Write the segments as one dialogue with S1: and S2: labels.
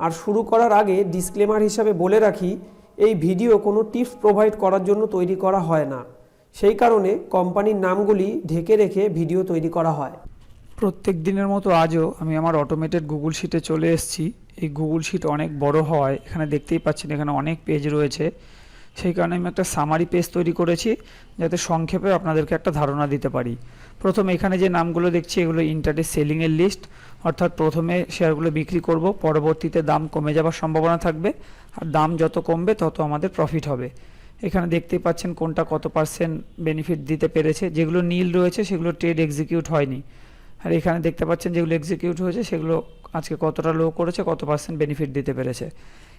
S1: আর শুরু করার আগে ডিসক্লেমার হিসাবে বলে রাখি, এই ভিডিও কোনো টিপস প্রোভাইড করার জন্য তৈরি করা হয় না। সেই কারণে কোম্পানির নামগুলি ঢেকে রেখে ভিডিও তৈরি করা হয়।
S2: প্রত্যেক দিনের মতো আজও আমি আমার অটোমেটেড গুগল শিটে চলে এসেছি। এই গুগল শিট অনেক বড় হয়, এখানে দেখতেই পাচ্ছেন এখানে অনেক পেজ রয়েছে। সেই কারণে আমি একটা সামারি পেজ তৈরি করেছি যাতে সংক্ষেপে আপনাদেরকে একটা ধারণা দিতে পারি। প্রথমে এখানে যে নামগুলো দেখছি, এগুলো ইন্টারডে সেলিংয়ের লিস্ট অর্থাৎ প্রথমে শেয়ারগুলো বিক্রি করব, পরবর্তীতে দাম কমে যাওয়ার সম্ভাবনা থাকবে। আর দাম যত কমবে, তত আমাদের প্রফিট হবে। এখানে দেখতেই পাচ্ছেন কোনটা কত পার্সেন্ট বেনিফিট দিতে পেরেছে। যেগুলো নীল রয়েছে, সেগুলো ট্রেড এক্সিকিউট হয়নি। আর এখানে দেখতে পাচ্ছেন যেগুলো এক্সিকিউট হয়েছে, সেগুলো আজকে কতটা লো করেছে, কত পার্সেন্ট বেনিফিট দিতে পেরেছে।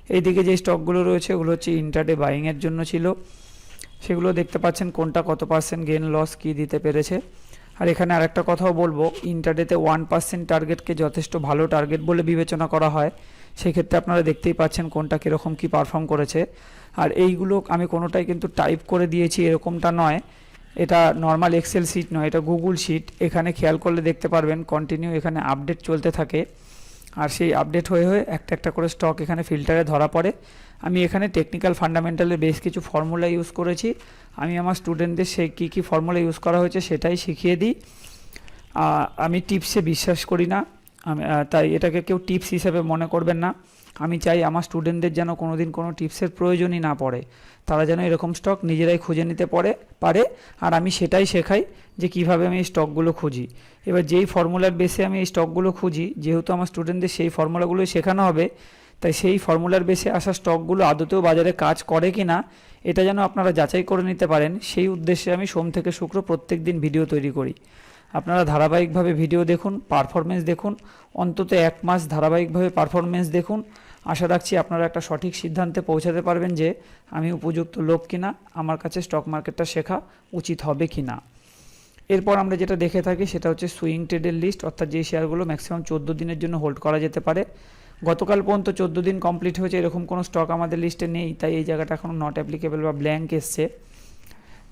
S2: এইদিকে যে স্টকগুলো রয়েছে, ওগুলো হচ্ছে ইন্টারডে বাইংয়ের জন্য ছিল। সেগুলো দেখতে পাচ্ছেন কোনটা কত পার্সেন্ট গেন লস কী দিতে পেরেছে। আর এখানে আরেকটা কথাও বলব ইন্টারডেতে ওয়ান পার্সেন্ট টার্গেটকে যথেষ্ট ভালো টার্গেট বলে বিবেচনা করা হয়। সেক্ষেত্রে আপনারা দেখতেই পাচ্ছেন কোনটা কীরকম কী পারফর্ম করেছে। আর এইগুলো আমি কোনোটাই কিন্তু টাইপ করে দিয়েছি এরকমটা নয়। এটা নর্মাল এক্সেল শিট নয়, এটা গুগল শিট এখানে খেয়াল করলে দেখতে পারবেন কন্টিনিউ এখানে আপডেট চলতে থাকে। আর সেই আপডেট হয়ে হয়ে একটা একটা করে স্টক এখানে ফিল্টারে ধরা পড়ে। আমি এখানে টেকনিক্যাল ফান্ডামেন্টালের বেশ কিছু ফর্মুলা ইউজ করেছি। আমি আমার স্টুডেন্টদের সে কী কী ফর্মুলা ইউজ করা হয়েছে সেটাই শিখিয়ে দিই। আমি টিপসে বিশ্বাস করি না। আমি তাই এটাকে কেউ টিপস হিসেবে মনে করবেন না। আমি চাই আমার স্টুডেন্টদের যেন কোনো দিন কোনো টিপসের প্রয়োজনই না পড়ে। তারা যেন এরকম স্টক নিজেরাই খুঁজে নিতে পারে পারে, আর আমি সেটাই শেখাই যে কীভাবে আমি এই স্টকগুলো খুঁজি। এবার যেই ফর্মুলার বেসে আমি এই স্টকগুলো খুঁজি, যেহেতু আমার স্টুডেন্টদের সেই ফর্মুলাগুলো শেখানো হবে, তাই সেই ফর্মুলার বেসে আসা স্টকগুলো আদতেও বাজারে কাজ করে কি না, এটা যেন আপনারা যাচাই করে নিতে পারেন, সেই উদ্দেশ্যে আমি সোম থেকে শুক্র প্রত্যেক দিন ভিডিও তৈরি করি। আপনারা ধারাবাহিকভাবে ভিডিও দেখুন পারফরমেন্স দেখুন, অন্তত এক মাস ধারাবাহিকভাবে পারফরমেন্স দেখুন আশা রাখছি আপনারা একটা সঠিক সিদ্ধান্তে পৌঁছাতে পারবেন যে আমি উপযুক্ত লোক কিনা, আমার কাছে স্টক মার্কেটটা শেখা উচিত হবে কি না এরপর আমরা যেটা দেখে থাকি সেটা হচ্ছে সুইং ট্রেডের লিস্ট অর্থাৎ যে শেয়ারগুলো ম্যাক্সিমাম চোদ্দ দিনের জন্য হোল্ড করা যেতে পারে। গতকাল পর্যন্ত চোদ্দ দিন কমপ্লিট হয়েছে, এরকম কোনো স্টক আমাদের লিস্টে নেই, তাই এই জায়গাটা এখনও নট অ্যাপ্লিকেবল বা ব্ল্যাঙ্ক এসছে।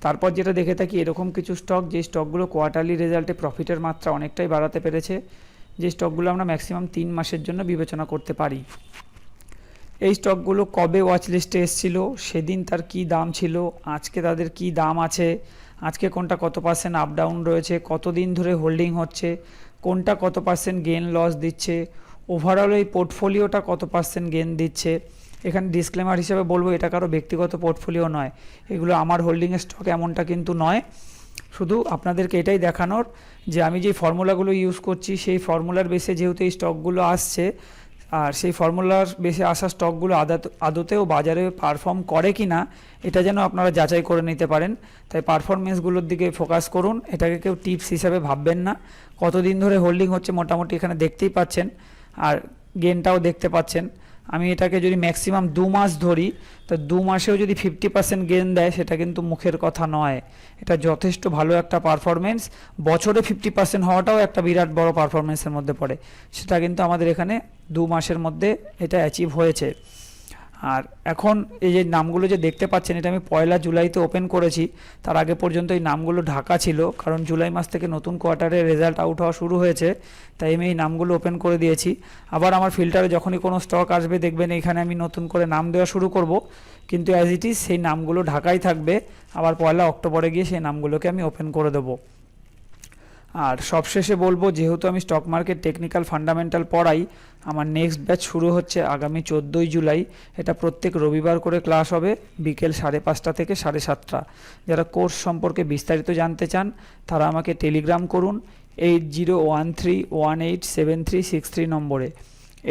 S2: তারপর যেটা দেখে থাকি এরকম কিছু স্টক যে স্টকগুলো কোয়ার্টারলি রেজাল্টে প্রফিটের মাত্রা অনেকটাই বাড়াতে পেরেছে, যে স্টকগুলো আমরা ম্যাক্সিমাম তিন মাসের জন্য বিবেচনা করতে পারি। এই স্টকগুলো কবে ওয়াচ লিস্টে এসেছিল? সেদিন তার কি দাম ছিল? আজকে তাদের কি দাম আছে? আজকে কোনটা কত পার্সেন্ট আপ ডাউন রয়েছে? কতদিন ধরে হোল্ডিং হচ্ছে? কোনটা কত পার্সেন্ট গেন লস দিচ্ছে? ওভারঅল এই পোর্টফোলিওটা কত পার্সেন্ট গেন দিচ্ছে? এখানে ডিসক্লেমার হিসেবে বলব, এটা কারও ব্যক্তিগত পোর্টফোলিও নয়। এগুলো আমার হোল্ডিংয়ের স্টক এমনটা কিন্তু নয়। শুধু আপনাদেরকে এটাই দেখানোর যে আমি যে ফর্মুলাগুলো ইউজ করছি, সেই ফর্মুলার বেসে যেহেতু এই স্টকগুলো আসছে আর সেই ফর্মুলার বেশি আসা স্টকগুলো আদত আদতেও বাজারে পারফর্ম করে কি না এটা যেন আপনারা যাচাই করে নিতে পারেন। তাই পারফরমেন্সগুলোর দিকে ফোকাস করুন। এটাকে কেউ টিপস হিসাবে ভাববেন না। কতদিন ধরে হোল্ডিং হচ্ছে মোটামুটি এখানে দেখতেই পাচ্ছেন। আর গেনটাও দেখতে পাচ্ছেন। আমি এটাকে যদি ম্যাক্সিমাম দু মাস ধরি, তা দু মাসেও যদি ফিফটি পার্সেন্ট গেন দেয়, সেটা কিন্তু মুখের কথা নয়। এটা যথেষ্ট ভালো একটা পারফরমেন্স বছরে ফিফটি পার্সেন্ট হওয়াটাও একটা বিরাট বড় পারফরমেন্সের মধ্যে পড়ে। সেটা কিন্তু আমাদের এখানে দু মাসের মধ্যে এটা অ্যাচিভ হয়েছে। আর এখন এই যে নামগুলো যে দেখতে পাচ্ছেন, এটা আমি পয়লা জুলাইতে ওপেন করেছি। তার আগে পর্যন্ত এই নামগুলো ঢাকা ছিল, কারণ জুলাই মাস থেকে নতুন কোয়ার্টারে রেজাল্ট আউট হওয়া শুরু হয়েছে, তাই আমি এই নামগুলো ওপেন করে দিয়েছি। আবার আমার ফিল্টারে যখনই কোনো স্টক আসবে, দেখবেন এখানে আমি নতুন করে নাম দেওয়া শুরু করব। কিন্তু অ্যাজ ইট ইজ সেই নামগুলো ঢাকাই থাকবে। আবার পয়লা অক্টোবরে গিয়ে সেই নামগুলোকে আমি ওপেন করে দেবো। আর সবশেষে বলব, যেহেতু আমি স্টক মার্কেট টেকনিক্যাল ফান্ডামেন্টাল পড়াই, আমার নেক্সট ব্যাচ শুরু হচ্ছে আগামী চোদ্দোই জুলাই। এটা প্রত্যেক রবিবার করে ক্লাস হবে, বিকেল সাড়ে পাঁচটা থেকে সাড়ে সাতটা। যারা কোর্স সম্পর্কে বিস্তারিত জানতে চান, তারা আমাকে টেলিগ্রাম করুন eight zero one three one eight seven three six three নম্বরে।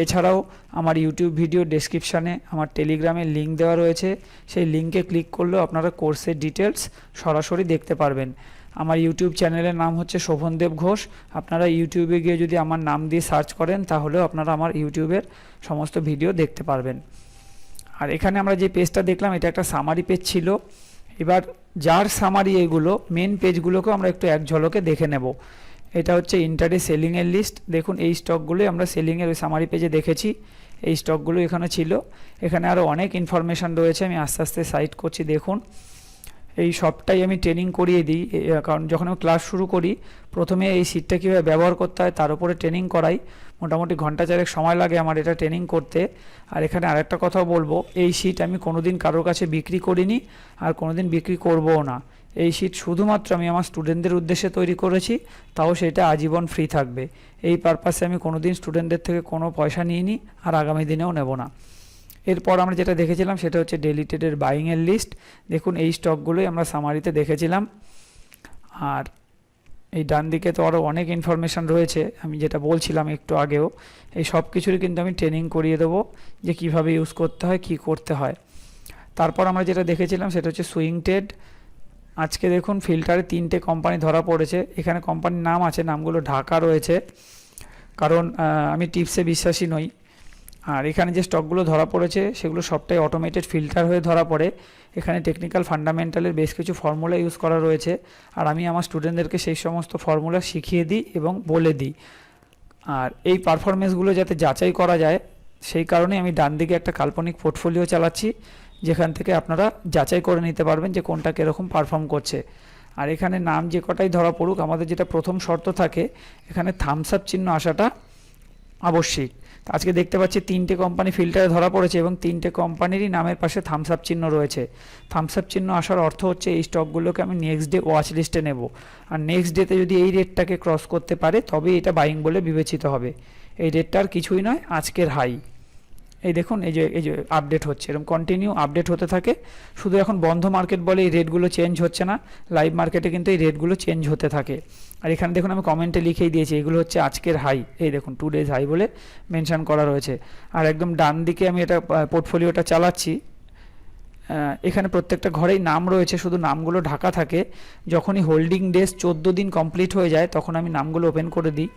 S2: এছাড়াও আমার ইউটিউব ভিডিও ডেসক্রিপশানে আমার টেলিগ্রামের লিঙ্ক দেওয়া রয়েছে, সেই লিঙ্কে ক্লিক করলেও আপনারা কোর্সের ডিটেলস সরাসরি দেখতে পারবেন। আমার ইউটিউব চ্যানেলের নাম হচ্ছে শোভনদেব ঘোষ। আপনারা ইউটিউবে গিয়ে যদি আমার নাম দিয়ে সার্চ করেন, তাহলেও আপনারা আমার ইউটিউবের সমস্ত ভিডিও দেখতে পারবেন। আর এখানে আমরা যে পেজটা দেখলাম, এটা একটা সামারি পেজ ছিল। এবার যার সামারি এগুলো মেন পেজগুলোকেও আমরা একটু এক ঝলকে দেখে নেব। এটা হচ্ছে ইন্টারডে সেলিংয়ের লিস্ট দেখুন, এই স্টকগুলোই আমরা সেলিংয়ের ওই সামারি পেজে দেখেছি। এই স্টকগুলো এখানে ছিল। এখানে আরও অনেক ইনফরমেশান রয়েছে, আমি আস্তে আস্তে সাইট করছি, দেখুন। এই সবটাই আমি ট্রেনিং করিয়ে দিই কারণ যখন আমি ক্লাস শুরু করি, প্রথমে এই সিটটা কীভাবে ব্যবহার করতে হয়, তার উপরে ট্রেনিং করাই। মোটামুটি ঘণ্টা চারেক সময় লাগে আমার এটা ট্রেনিং করতে। আর এখানে আরেকটা কথাও বলব, এই সিট আমি কোনোদিন কারোর কাছে বিক্রি করিনি, আর কোনোদিন বিক্রি করবও না। এই সিট শুধুমাত্র আমি আমার স্টুডেন্টদের উদ্দেশ্যে তৈরি করেছি, তাও সেটা আজীবন ফ্রি থাকবে। এই পারপাসে আমি কোনোদিন স্টুডেন্টদের থেকে কোনো পয়সা নিইনি, আর আগামী দিনেও নেব না। এরপর আমরা যেটা দেখেছিলাম সেটা হচ্ছে ডেলিটেডের বাইংয়ের লিস্ট দেখুন, এই স্টকগুলোই আমরা সামারিতে দেখেছিলাম। আর এই ডান দিকে তো আরও অনেক ইনফরমেশান রয়েছে। আমি যেটা বলছিলাম একটু আগেও, এই সব কিছুরই কিন্তু আমি ট্রেনিং করিয়ে দেবো যে কীভাবে ইউজ করতে হয়, কি করতে হয়। তারপর আমরা যেটা দেখেছিলাম সেটা হচ্ছে সুইং টেড আজকে দেখুন ফিল্টারে তিনটে কোম্পানি ধরা পড়েছে। এখানে কোম্পানির নাম আছে, নামগুলো ঢাকা রয়েছে। কারণ আমি টিপসে বিশ্বাসী নই। আর এখানে যে স্টকগুলো ধরা পড়েছে, সেগুলো সবটাই অটোমেটেড ফিল্টার হয়ে ধরা পড়ে। এখানে টেকনিক্যাল ফান্ডামেন্টালের বেশ কিছু ফর্মুলা ইউজ করা রয়েছে। আর আমি আমার স্টুডেন্টদেরকে সেই সমস্ত ফর্মুলা শিখিয়ে দিই এবং বলে দিই। আর এই পারফরমেন্সগুলো যাতে যাচাই করা যায়, সেই কারণে আমি ডান দিকে একটা কাল্পনিক পোর্টফোলিও চালাচ্ছি, যেখান থেকে আপনারা যাচাই করে নিতে পারবেন যে কোনটা কীরকম পারফর্ম করছে। আর এখানে নাম যে কটাই ধরা পড়ুক, আমাদের যেটা প্রথম শর্ত থাকে, এখানে থামস আপ চিহ্ন আসাটা আবশ্যিক। আজকে দেখতে পাচ্ছি তিনটে কোম্পানি ফিল্টারে ধরা পড়েছে এবং তিনটে কোম্পানিরই নামের পাশে থামস আপ চিহ্ন রয়েছে। থামস আপ চিহ্ন আসার অর্থ হচ্ছে এই স্টকগুলোকে আমি নেক্সট ডে ওয়াচ লিস্টে নেব। আর নেক্সট ডেতে যদি এই রেটটাকে ক্রস করতে পারে তবে এটা বাইং বলে বিবেচিত হবে। এই রেটটা আর কিছুই নয়, আজকের হাই এই দেখুন, এই যে এই যে আপডেট হচ্ছে। এরকম কন্টিনিউ আপডেট হতে থাকে। শুধু এখন বন্ধ মার্কেট বলে এই রেটগুলো চেঞ্জ হচ্ছে না। লাইভ মার্কেটে কিন্তু এই রেটগুলো চেঞ্জ হতে থাকে। আর এখানে দেখুন, আমি কমেন্টে লিখেই দিয়েছি, এগুলো হচ্ছে আজকের হাই এই দেখুন টু ডেজ হাই বলে মেনশান করা রয়েছে। আর একদম ডান দিকে আমি এটা পোর্টফোলিওটা চালাচ্ছি। এখানে প্রত্যেকটা ঘরেই নাম রয়েছে, শুধু নামগুলো ঢাকা থাকে। যখনই হোল্ডিং ডেজ চোদ্দ দিন কমপ্লিট হয়ে যায়, তখন আমি নামগুলো ওপেন করে দিই।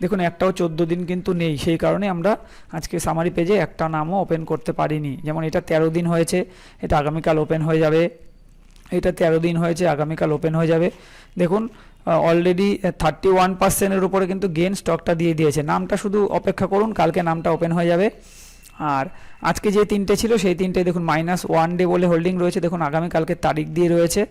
S2: দেখুন, একটাও চোদ্দ দিন কিন্তু নেই। সেই কারণে আমরা আজকে সামারি পেজে একটা নামও ওপেন করতে পারিনি। যেমন, এটা তেরো দিন হয়েছে, এটা আগামীকাল ওপেন হয়ে যাবে। এটা তেরো দিন হয়েছে, আগামীকাল ওপেন হয়ে যাবে। দেখুন অলরেডি থার্টি ওয়ান পার্সেন্টের উপরে কিন্তু গেন স্টকটা দিয়ে দিয়েছে। নামটা শুধু অপেক্ষা করুন, কালকে নামটা ওপেন হয়ে যাবে। আর আজকে যে তিনটে ছিল, সেই তিনটে দেখুন মাইনাস ওয়ান ডে বলে হোল্ডিং রয়েছে। দেখুন, আগামীকালকে তারিখ দিয়ে রয়েছে।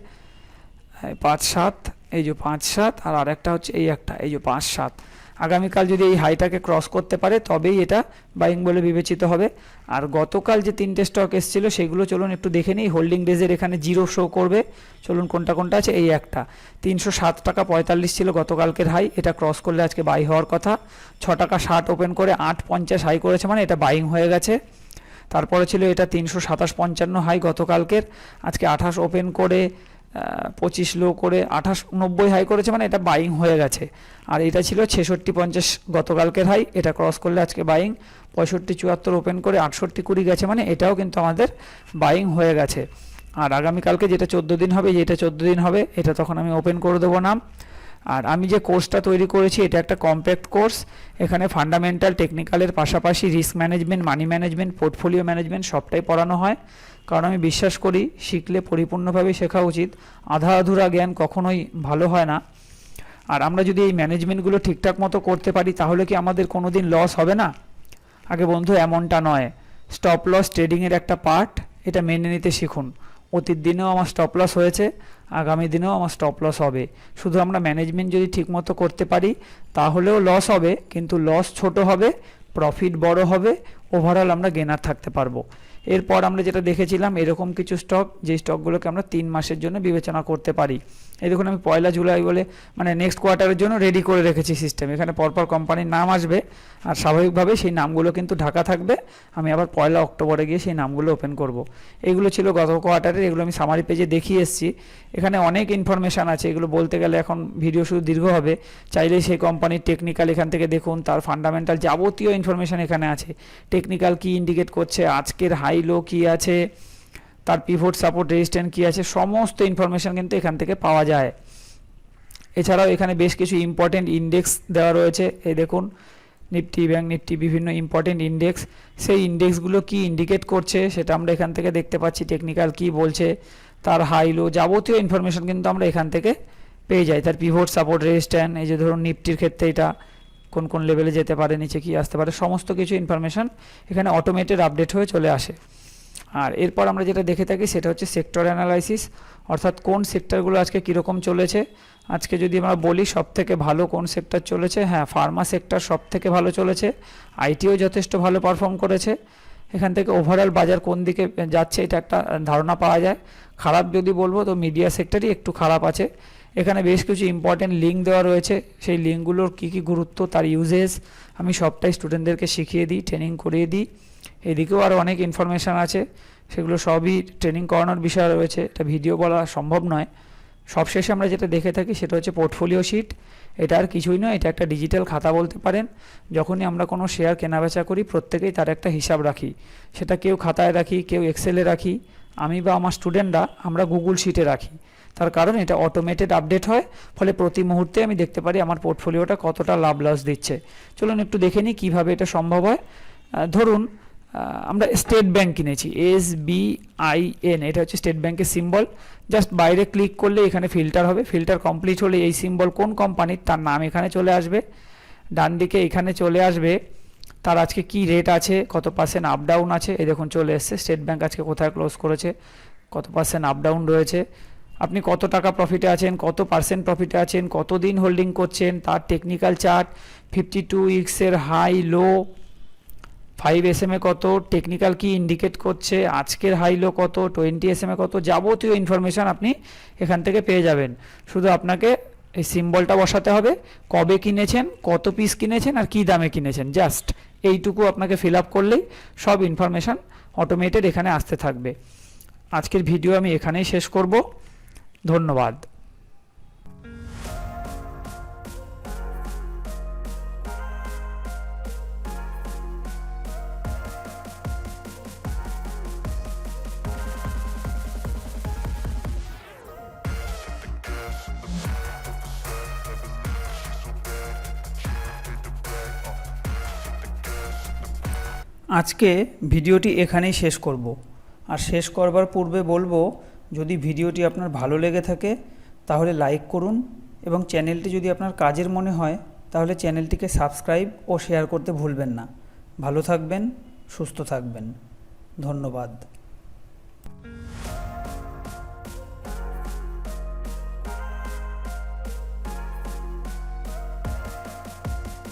S2: পাঁচ সাত, এই যে পাঁচ সাত, আর আরেকটা হচ্ছে এই একটা, এই যে পাঁচ সাত। আগামীকাল যদি এই হাইটাকে ক্রস করতে পারে, তবেই এটা বাইং বলে বিবেচিত হবে। আর গতকাল যে তিনটে স্টক এসেছিল, সেগুলো চলুন একটু দেখে নিই। হোল্ডিং ডেজের এখানে জিরো শো করবে। চলুন কোনটা কোনটা আছে? এই একটা। তিনশো সাত টাকা পঁয়তাল্লিশ ছিল গতকালকের হাই। এটা ক্রস করলে আজকে বাই হওয়ার কথা। ছ টাকা ষাট ওপেন করে আট পঞ্চাশ হাই করেছে মানে এটা বাইং হয়ে গেছে। তারপরে ছিল এটা তিনশো সাতাশ পঞ্চান্ন হাই গতকালকের। আজকে আঠাশ ওপেন করে পঁচিশ লো করে আঠাশ, নব্বই হাই করেছে মানে এটা বাইং হয়ে গেছে। আর এটা ছিল ছেষট্টি পঞ্চাশ গতকালকের হাই এটা ক্রস করলে আজকে বাইং পঁয়ষট্টি চুয়াত্তর ওপেন করে আটষট্টি কুড়ি গেছে মানে এটাও কিন্তু আমাদের বাইং হয়ে গেছে। আর আগামীকালকে যেটা চোদ্দ দিন হবে, যেটা চোদ্দ দিন হবে, এটা তখন আমি ওপেন করে দেবো নাম। আর আমি যে কোর্সটা তৈরি করেছি, এটা একটা কম্প্যাক্ট কোর্স এখানে ফান্ডামেন্টাল টেকনিক্যালের পাশাপাশি risk management money management portfolio management সবটাই পড়ানো হয়। কারণ আমি বিশ্বাস করি, শিখলে পরিপূর্ণভাবে শেখা উচিত। আধা আধুরা জ্ঞান কখনোই ভালো হয় না। আর আমরা যদি এই ম্যানেজমেন্টগুলো ঠিকঠাক মতো করতে পারি, তাহলে কি আমাদের কোনো দিন লস হবে না? আগে বন্ধু, এমনটা নয়। স্টপ লস ট্রেডিংয়ের একটা পার্ট এটা মেনে নিতে শিখুন। অতীত দিনেও আমার স্টপ লস হয়েছে, আগামী দিনেও আমার স্টপ লস হবে। শুধু আমরা ম্যানেজমেন্ট যদি ঠিকমতো করতে পারি, তাহলেও লস হবে, কিন্তু লস ছোট হবে প্রফিট বড় হবে ওভারঅল আমরা গেনার থাকতে পারব। এরপর আমরা যেটা দেখেছিলাম, এরকম কিছু স্টক যে স্টকগুলোকে আমরা তিন মাসের জন্য বিবেচনা করতে পারি। এই দেখুন, আমি পয়লা জুলাই বলে মানে নেক্সট কোয়ার্টারের জন্য রেডি করে রেখেছি সিস্টেম এখানে পরপর কোম্পানির নাম আসবে, আর স্বাভাবিকভাবে সেই নামগুলো কিন্তু ঢাকা থাকবে। আমি আবার পয়লা অক্টোবরে গিয়ে সেই নামগুলো ওপেন করব। এগুলো ছিল গত কোয়ার্টারের এগুলো আমি সামারি পেজে দেখিয়ে এসেছি। এখানে অনেক ইনফরমেশান আছে, এগুলো বলতে গেলে এখন ভিডিও শুধু দীর্ঘ হবে। চাইলে সেই কোম্পানির টেকনিক্যাল এখান থেকে দেখুন, তার ফান্ডামেন্টাল যাবতীয় ইনফরমেশান এখানে আছে। টেকনিক্যাল কি ইন্ডিকেট করছে, আজকের হাই লো কী আছে, তার পিভট সাপোর্ট রেজিস্ট্যান্ট কী আছে, সমস্ত ইনফরমেশান কিন্তু এখান থেকে পাওয়া যায়। এছাড়াও এখানে বেশ কিছু ইম্পর্টেন্ট ইন্ডেক্স দেওয়া রয়েছে। এই দেখুন নিফটি ব্যাঙ্ক নিফটি বিভিন্ন ইম্পর্টেন্ট ইন্ডেক্স সেই ইন্ডেক্সগুলো কি ইন্ডিকেট করছে, সেটা আমরা এখান থেকে দেখতে পাচ্ছি। টেকনিক্যাল কি বলছে, তার হাই লো যাবতীয় ইনফরমেশন কিন্তু আমরা এখান থেকে পেয়ে যাই। তার পিভট সাপোর্ট রেজিস্ট্যান্ট এই যে ধরুন নিফটির ক্ষেত্রে এটা। কোন কোন লেভেলে যেতে পারে, নিচে কি আসতে পারে, সমস্ত কিছু ইনফরমেশন এখানে অটোমেটেড আপডেট হয়ে চলে আসে। আর এরপর আমরা যেটা দেখে থাকি সেটা হচ্ছে সেক্টর অ্যানালাইসিস অর্থাৎ কোন সেক্টরগুলো আজকে কীরকম চলেছে। আজকে যদি আমরা বলি সব থেকে ভালো কোন সেক্টর চলেছে হ্যাঁ ফার্মা সেক্টর সব থেকে ভালো চলেছে আইটিও যথেষ্ট ভালো পারফর্ম করেছে। এখান থেকে ওভারঅল বাজার কোন দিকে যাচ্ছে এটা একটা ধারণা পাওয়া যায়। খারাপ যদি বলব তো মিডিয়া সেক্টরই একটু খারাপ আছে। এখানে বেশ কিছু ইম্পর্টেন্ট লিঙ্ক দেওয়া রয়েছে। সেই লিঙ্কগুলোর কী কী গুরুত্ব, তার ইউজেস আমি সবটাই স্টুডেন্টদেরকে শিখিয়ে দিই ট্রেনিং করিয়ে দিই। এদিকেও আরও অনেক ইনফরমেশান আছে। সেগুলো সবই ট্রেনিং করানোর বিষয় রয়েছে। এটা ভিডিও বলা সম্ভব নয়। সবশেষে আমরা যেটা দেখে থাকি সেটা হচ্ছে পোর্টফোলিও শিট এটা আর কিছুই নয়, এটা একটা ডিজিটাল খাতা বলতে পারেন। যখনই আমরা কোনো শেয়ার কেনাবেচা করি, প্রত্যেকেই তার একটা হিসাব রাখি। সেটা কেউ খাতায় রাখি, কেউ এক্সেলে রাখি। আমি বা আমার স্টুডেন্টরা আমরা গুগল শিটে রাখি। তার কারণ এটা অটোমেটেড আপডেট হয়, ফলে প্রতি মুহূর্তে আমি দেখতে পারি আমার পোর্টফোলিওটা কতটা লাভ লস দিচ্ছে। চলুন একটু দেখে নিই কীভাবে এটা সম্ভব হয়। ধরুন আমরা স্টেট ব্যাংক কিনেছি এস বি আই এন এটা হচ্ছে স্টেট ব্যাংকের সিম্বল জাস্ট বাইরে ক্লিক করলে এখানে ফিল্টার হবে ফিল্টার কমপ্লিট হলে এই সিম্বল কোন কোম্পানির তার নাম এখানে চলে আসবে। ডান দিকে এখানে চলে আসবে, তার আজকে কি রেট আছে, কত পার্সেন্ট আপ ডাউন আছে, এই দেখুন চলে এসছে স্টেট ব্যাংক আজকে কোথায় ক্লোজ করেছে, কত পার্সেন্ট আপ ডাউন রয়েছে। আপনি কত টাকা প্রফিটে আছেন, কত পার্সেন্ট প্রফিটে আছেন কত দিন হোল্ডিং করছেন, তার technical chart fifty two উইক্সের high low five S A কত টেকনিক্যাল কি ইন্ডিকেট করছে, আজকের হাই লো কত টোয়েন্টি এস এ কত, যাবতীয় ইনফরমেশান আপনি এখান থেকে পেয়ে যাবেন। শুধু আপনাকে এই সিম্বলটা বসাতে হবে, কবে কিনেছেন, কত পিস কিনেছেন আর কি দামে কিনেছেন জাস্ট এইটুকু আপনাকে ফিল আপ করলেই সব ইনফরমেশান অটোমেটেড এখানে আসতে থাকবে। আজকের ভিডিও আমি এখানেই শেষ করব। ধন্যবাদ। আজকে ভিডিওটি এখানেই শেষ করব। আর শেষ করবার পূর্বে বলব যদি ভিডিওটি আপনার ভালো লেগে থাকে, তাহলে লাইক করুন এবং চ্যানেলটি যদি আপনার কাজের মনে হয়, তাহলে চ্যানেলটিকে সাবস্ক্রাইব ও শেয়ার করতে ভুলবেন না। ভালো থাকবেন, সুস্থ থাকবেন। ধন্যবাদ।